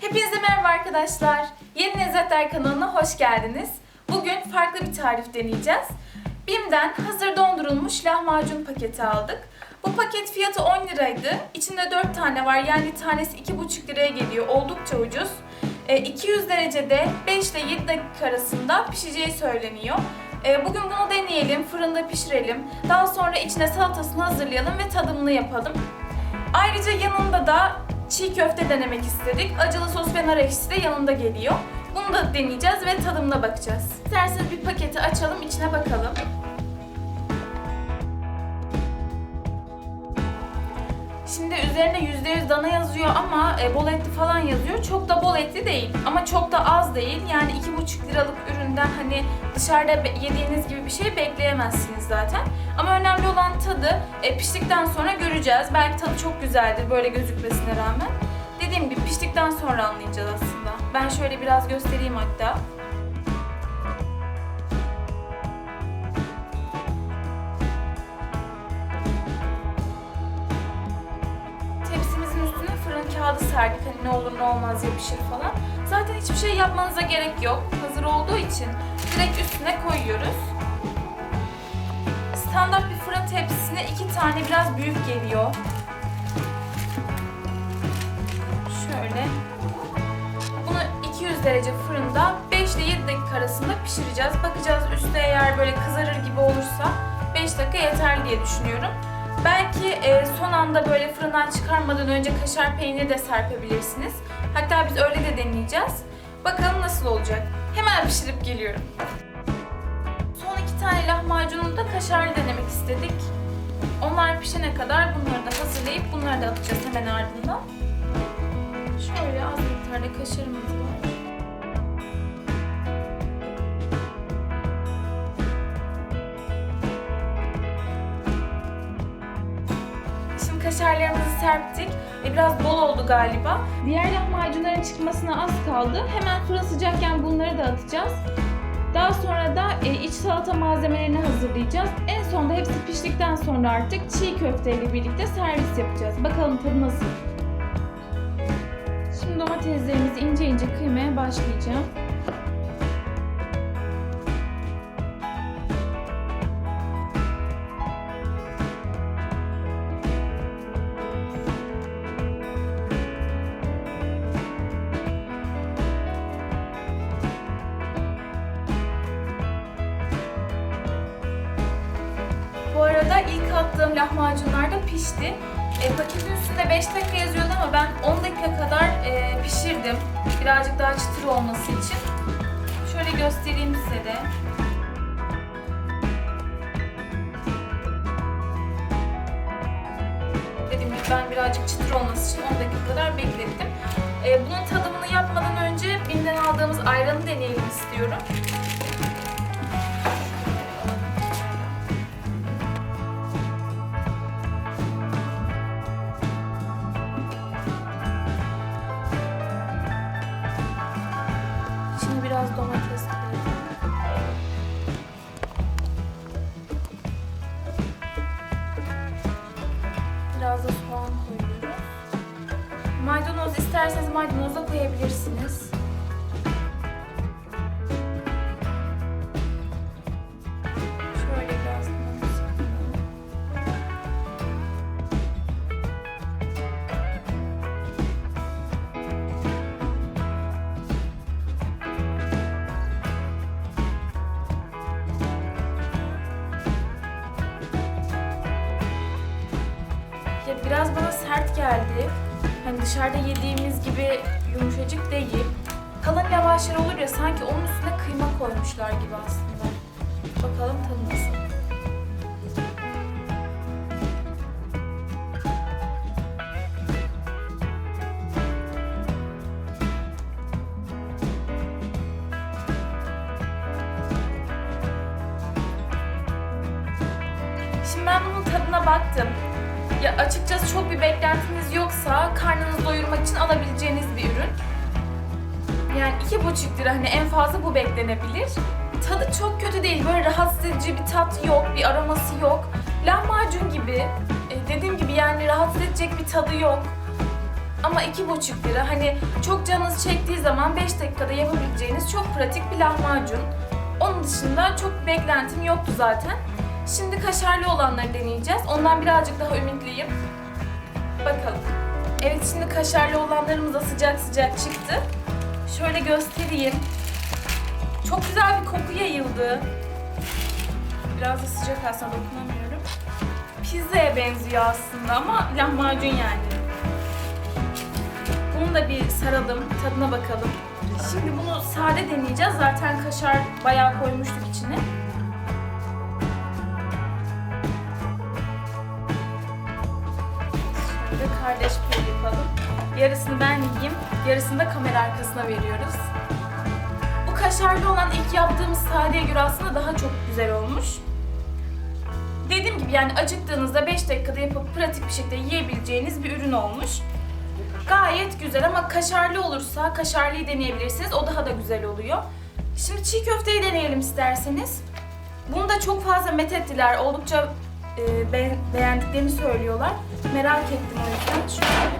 Hepinize merhaba arkadaşlar. Yeni Lezzetler kanalına hoş geldiniz. Bugün farklı bir tarif deneyeceğiz. Bim'den hazır dondurulmuş lahmacun paketi aldık. Bu paket fiyatı 10 liraydı. İçinde 4 tane var yani tanesi 2,5 liraya geliyor. Oldukça ucuz. E, 200 derecede 5 ile 7 dakika arasında pişeceği söyleniyor. E, Bugün bunu deneyelim, fırında pişirelim. Daha sonra içine salatasını hazırlayalım ve tadımını yapalım. Ayrıca yanında da çiğ köfte denemek istedik. Acılı sos ve nar ekşisi de yanında geliyor. Bunu da deneyeceğiz ve tadımına bakacağız. İsterseniz bir paketi açalım, içine bakalım. Şimdi üzerine %100 dana yazıyor ama e, bol etli falan yazıyor. Çok da bol etli değil ama çok da az değil. Yani 2,5 liralık üründen hani dışarıda yediğiniz gibi bir şey bekleyemezsiniz zaten. Ama önemli olan tadı e, piştikten sonra göreceğiz. Belki tadı çok güzeldir böyle gözükmesine rağmen. Dediğim gibi piştikten sonra anlayacağız aslında. Ben şöyle biraz göstereyim hatta. Kağıdı serdik. Hani ne olur ne olmaz yapışır falan. Zaten hiçbir şey yapmanıza gerek yok. Hazır olduğu için direkt üstüne koyuyoruz. Standart bir fırın tepsisine iki tane biraz büyük geliyor. Şöyle. Bunu 200 derece fırında 5 ile 7 dakika arasında pişireceğiz. Bakacağız üstte eğer böyle kızarır gibi olursa 5 dakika yeterli diye düşünüyorum. Belki e, son anda böyle fırından çıkarmadan önce kaşar peyniri de serpebilirsiniz. Hatta biz öyle de deneyeceğiz. Bakalım nasıl olacak. Hemen pişirip geliyorum. Son iki tane lahmacunu da kaşarlı denemek istedik. Onlar pişene kadar bunları da hazırlayıp bunları da atacağız hemen ardından. Şöyle az miktarda kaşarımız var. Kaşarlarımızı serptik. E, biraz bol oldu galiba. Diğer lahmacunların çıkmasına az kaldı. Hemen fırın sıcakken bunları da atacağız. Daha sonra da e, iç salata malzemelerini hazırlayacağız. En sonunda hepsi piştikten sonra artık çiğ köfteyle birlikte servis yapacağız. Bakalım tadı nasıl? Şimdi domateslerimizi ince ince kıymaya başlayacağım. Arada ilk attığım lahmacunlar da pişti. E, paketin üstünde 5 dakika yazıyordu ama ben 10 dakika kadar e, pişirdim. Birazcık daha çıtır olması için. Şöyle göstereyim size de. Dediğim gibi ben birazcık çıtır olması için 10 dakika kadar beklettim. E, bunun tadımını yapmadan önce Bim'den aldığımız ayranı deneyelim istiyorum. Maydanoz isterseniz maydanoz da koyabilirsiniz. Ya biraz bana sert geldi. Hani dışarıda yediğimiz gibi yumuşacık değil. Kalın lavaşlar olur ya sanki onun üstüne kıyma koymuşlar gibi aslında. Bakalım tadı nasıl. Şimdi ben bunun tadına baktım. Ya açıkçası çok bir beklentiniz yoksa karnınızı doyurmak için alabileceğiniz bir ürün. Yani iki buçuk lira hani en fazla bu beklenebilir. tadı çok kötü değil. Böyle rahatsız edici bir tat yok, bir aroması yok. Lahmacun gibi. E, dediğim gibi yani rahatsız edecek bir tadı yok. Ama iki buçuk lira. Hani çok canınız çektiği zaman 5 dakikada yapabileceğiniz çok pratik bir lahmacun. Onun dışında çok beklentim yoktu zaten. Şimdi kaşarlı olanları deneyeceğiz. Ondan birazcık daha ümitliyim. Bakalım. Evet şimdi kaşarlı olanlarımız da sıcak sıcak çıktı. Şöyle göstereyim. Çok güzel bir koku yayıldı. Biraz da sıcak aslında dokunamıyorum. Pizzaya benziyor aslında ama lahmacun yani. Bunu da bir saralım, tadına bakalım. Şimdi bunu sade deneyeceğiz. Zaten kaşar bayağı koymuştuk kardeş payı yapalım. Yarısını ben yiyeyim, yarısını da kamera arkasına veriyoruz. Bu kaşarlı olan ilk yaptığımız sadeye göre aslında daha çok güzel olmuş. Dediğim gibi yani acıktığınızda 5 dakikada yapıp pratik bir şekilde yiyebileceğiniz bir ürün olmuş. Gayet güzel ama kaşarlı olursa kaşarlıyı deneyebilirsiniz. O daha da güzel oluyor. Şimdi çiğ köfteyi deneyelim isterseniz. Bunu da çok fazla methettiler. Oldukça e, be- beğendiklerini söylüyorlar. Merak ettim o yüzden. Şöyle.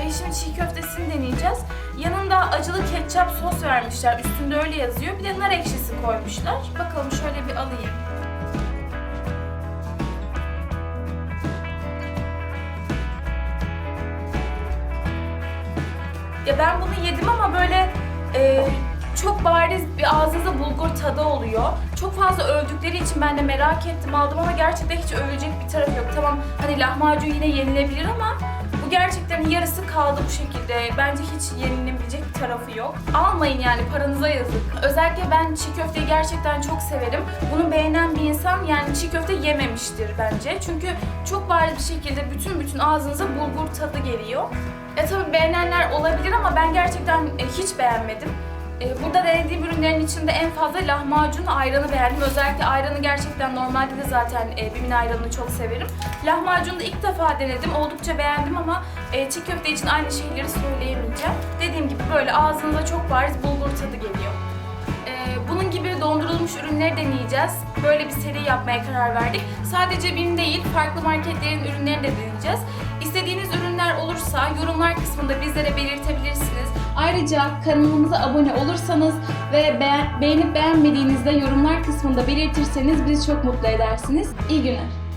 E, şimdi çiğ köftesini deneyeceğiz. Yanında acılı ketçap sos vermişler. Üstünde öyle yazıyor. Bir de nar ekşisi koymuşlar. Bakalım şöyle bir alayım. Ya ben bunu yedim ama böyle e, çok bariz bir ağzınızda bulgur tadı oluyor. Çok fazla övdükleri için ben de merak ettim aldım ama gerçekten hiç övülecek bir tarafı yok. Tamam hani lahmacun yine yenilebilir ama bu gerçekten yarısı kaldı bu şekilde. Bence hiç yenilebilecek bir tarafı yok. Almayın yani paranıza yazık. Özellikle ben çiğ köfteyi gerçekten çok severim. Bunu beğenen bir insan yani çiğ köfte yememiştir bence. Çünkü çok bariz bir şekilde bütün bütün ağzınıza bulgur tadı geliyor. E tabii beğenenler olabilir ama ben gerçekten e, hiç beğenmedim. E, burada denediğim ürünlerin içinde en fazla lahmacun, ayranı beğendim. Özellikle ayranı gerçekten normalde de zaten e, Bimin ayranını çok severim. Lahmacunu da ilk defa denedim. Oldukça beğendim ama e, çiğ köfte için aynı şeyleri söyleyemeyeceğim. Dediğim gibi böyle ağzınıza çok bariz bulgur tadı geliyor. Dondurulmuş ürünleri deneyeceğiz. Böyle bir seri yapmaya karar verdik. Sadece BİM değil, farklı marketlerin ürünlerini de deneyeceğiz. İstediğiniz ürünler olursa yorumlar kısmında bizlere belirtebilirsiniz. Ayrıca kanalımıza abone olursanız ve beğen- beğenip beğenmediğinizde yorumlar kısmında belirtirseniz bizi çok mutlu edersiniz. İyi günler.